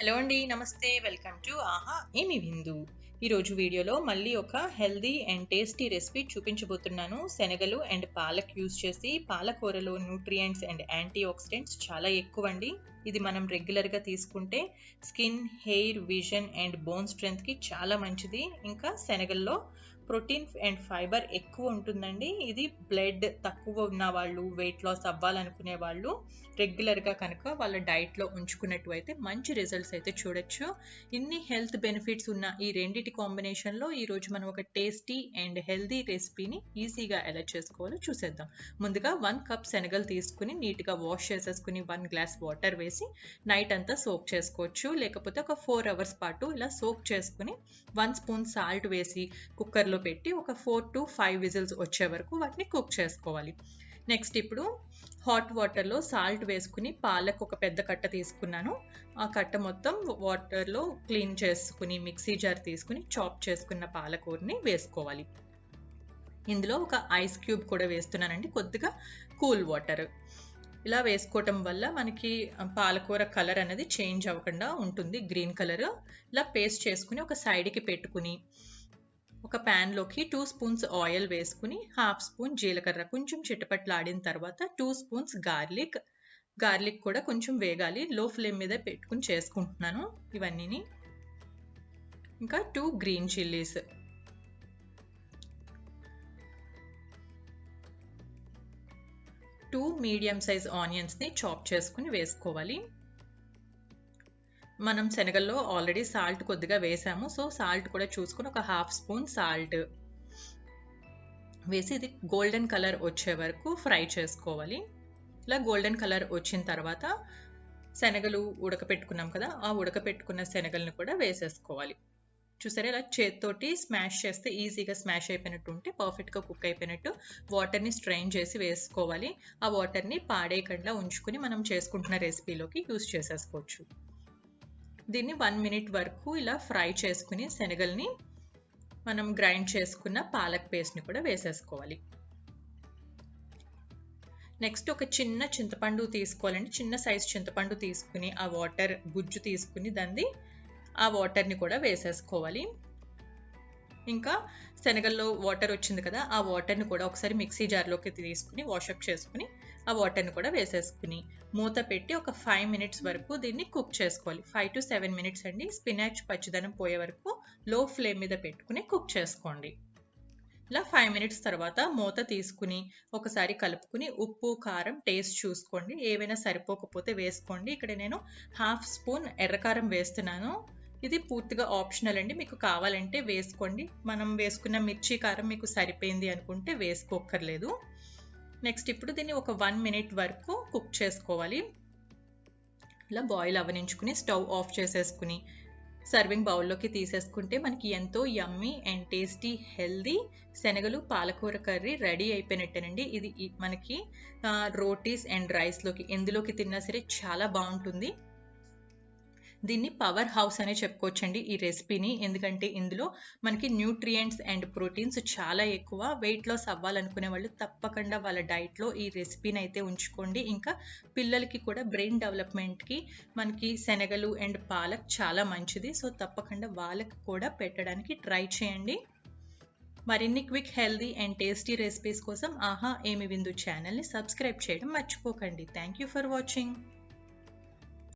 Hello అండి నమస్తే. Welcome to ఆహా ఏమి విందు. ఈరోజు వీడియోలో మళ్ళీ ఒక హెల్దీ అండ్ టేస్టీ రెసిపీ చూపించబోతున్నాను. శనగలు అండ్ పాలక్ యూస్ చేసి పాలకూరలో న్యూట్రియంట్స్ అండ్ యాంటీ ఆక్సిడెంట్స్ చాలా ఎక్కువ అండి ఇది మనం రెగ్యులర్గా తీసుకుంటే skin hair vision and bone స్ట్రెంత్కి చాలా మంచిది. ఇంకా శనగల్లో ప్రోటీన్ అండ్ ఫైబర్ ఎక్కువ ఉంటుందండి. ఇది బ్లడ్ తక్కువ ఉన్న వాళ్ళు వెయిట్ లాస్ అవ్వాలనుకునే వాళ్ళు రెగ్యులర్గా కనుక వాళ్ళ డైట్లో ఉంచుకున్నట్టు అయితే మంచి రిజల్ట్స్ అయితే చూడొచ్చు. ఇన్ని హెల్త్ బెనిఫిట్స్ ఉన్న ఈ రెండింటి కాంబినేషన్లో ఈరోజు మనం ఒక టేస్టీ అండ్ హెల్దీ రెసిపీని ఈజీగా ఎలా చేసుకోవాలో చూసేద్దాం. ముందుగా వన్ కప్ శనగలు తీసుకుని నీట్గా వాష్ చేసేసుకుని వన్ గ్లాస్ వాటర్ వేసి నైట్ అంతా సోక్ చేసుకోవచ్చు. లేకపోతే ఒక ఫోర్ అవర్స్ పాటు ఇలా సోక్ చేసుకుని వన్ స్పూన్ సాల్ట్ వేసి కుక్కర్లో పెట్టి ఒక ఫోర్ టు ఫైవ్ విజిల్స్ వచ్చే వరకు వాటిని కుక్ చేసుకోవాలి. నెక్స్ట్ ఇప్పుడు హాట్ వాటర్లో సాల్ట్ వేసుకుని పాలకు ఒక పెద్ద కట్ట తీసుకున్నాను. ఆ కట్ట మొత్తం వాటర్లో క్లీన్ చేసుకుని మిక్సీ జార్ తీసుకుని చాప్ చేసుకున్న పాలకూరని వేసుకోవాలి. ఇందులో ఒక ఐస్ క్యూబ్ కూడా వేస్తున్నానండి కొద్దిగా కూల్ వాటర్. ఇలా వేసుకోవటం వల్ల మనకి పాలకూర కలర్ అనేది చేంజ్ అవ్వకుండా ఉంటుంది గ్రీన్ కలర్. ఇలా పేస్ట్ చేసుకుని ఒక సైడ్కి పెట్టుకుని ఒక ప్యాన్లోకి టూ స్పూన్స్ ఆయిల్ వేసుకుని హాఫ్ స్పూన్ జీలకర్ర కొంచెం చిటపట్లాడిన తర్వాత టూ స్పూన్స్ గార్లిక్. గార్లిక్ కూడా కొంచెం వేగాలి. లో ఫ్లేమ్ మీద పెట్టుకుని చేసుకుంటున్నాను ఇవన్నీని. ఇంకా two green chillies. Two medium size ఆనియన్స్ని చాప్ చేసుకుని వేసుకోవాలి. మనం శనగల్లో ఆల్రెడీ సాల్ట్ కొద్దిగా వేసాము. సో సాల్ట్ కూడా చూసుకుని ఒక హాఫ్ స్పూన్ సాల్ట్ వేసి ఇది గోల్డెన్ కలర్ వచ్చే వరకు ఫ్రై చేసుకోవాలి. ఇలా గోల్డెన్ కలర్ వచ్చిన తర్వాత శనగలు ఉడకపెట్టుకున్నాం కదా ఆ ఉడకపెట్టుకున్న శనగలను కూడా వేసేసుకోవాలి. చూసారా? ఇలా చేత్తోటి స్మాష్ చేస్తే ఈజీగా స్మాష్ అయిపోయినట్టు ఉంటే పర్ఫెక్ట్గా కుక్ అయిపోయినట్టు వాటర్ని స్ట్రైన్ చేసి వేసుకోవాలి. ఆ వాటర్ని పాడేయకుండా ఉంచుకుని మనం చేసుకుంటున్న రెసిపీలోకి యూస్ చేసేసుకోవచ్చు. దీన్ని వన్ మినిట్ వరకు ఇలా ఫ్రై చేసుకుని శనగల్ని మనం గ్రైండ్ చేసుకున్న పాలక్ పేస్ట్ని కూడా వేసేసుకోవాలి. నెక్స్ట్ ఒక చిన్న చింతపండు తీసుకోవాలండి. చిన్న సైజ్ చింతపండు తీసుకుని ఆ వాటర్ గుజ్జు తీసుకుని దాన్ని ఆ వాటర్ని కూడా వేసేసుకోవాలి. ఇంకా శనగల్లో వాటర్ వచ్చింది కదా ఆ వాటర్ని కూడా ఒకసారి మిక్సీ జార్లోకి తీసుకుని వాషప్ చేసుకుని ఆ వాటర్ని కూడా వేసేసుకుని మూత పెట్టి ఒక ఫైవ్ మినిట్స్ వరకు దీన్ని కుక్ చేసుకోవాలి. ఫైవ్ టు సెవెన్ మినిట్స్ అండి. స్పినాచ్ పచ్చిదనం పోయే వరకు లో ఫ్లేమ్ మీద పెట్టుకుని కుక్ చేసుకోండి. ఇలా ఫైవ్ మినిట్స్ తర్వాత మూత తీసుకుని ఒకసారి కలుపుకుని ఉప్పు కారం టేస్ట్ చూసుకోండి. ఏవైనా సరిపోకపోతే వేసుకోండి. ఇక్కడ నేను హాఫ్ స్పూన్ ఎర్రకారం వేస్తున్నాను. ఇది పూర్తిగా ఆప్షనల్ అండి. మీకు కావాలంటే వేసుకోండి. మనం వేసుకున్న మిర్చి కారం మీకు సరిపోయింది అనుకుంటే వేసుకోక్కర్లేదు. నెక్స్ట్ ఇప్పుడు దీన్ని ఒక వన్ మినిట్ వరకు కుక్ చేసుకోవాలి. ఇలా బాయిల్ అవనించుకుని స్టవ్ ఆఫ్ చేసేసుకుని సర్వింగ్ బౌల్లోకి తీసేసుకుంటే మనకి ఎంతో యమ్మీ అండ్ టేస్టీ హెల్దీ శనగలు పాలకూర కర్రీ రెడీ అయిపోయినట్టేనండి. ఇది మనకి రోటీస్ అండ్ రైస్లోకి ఎందులోకి తిన్నా సరే చాలా బాగుంటుంది. దీన్ని పవర్ హౌస్ అనే చెప్పుకోవచ్చండి ఈ రెసిపీని ఎందుకంటే ఇందులో మనకి న్యూట్రియంట్స్ అండ్ ప్రోటీన్స్ చాలా ఎక్కువ వెయిట్ లాస్ అవ్వాలనుకునే వాళ్ళు తప్పకుండా వాళ్ళ డైట్లో ఈ రెసిపీని అయితే ఉంచుకోండి. ఇంకా పిల్లలకి కూడా బ్రెయిన్ డెవలప్మెంట్కి మనకి శనగలు అండ్ పాలక్ చాలా మంచిది. సో తప్పకుండా వాళ్ళకి కూడా పెట్టడానికి ట్రై చేయండి. మరిన్ని quick healthy and tasty recipes కోసం ఆహా ఏమి విందు ఛానల్ని సబ్స్క్రైబ్ చేయడం మర్చిపోకండి. Thank you for watching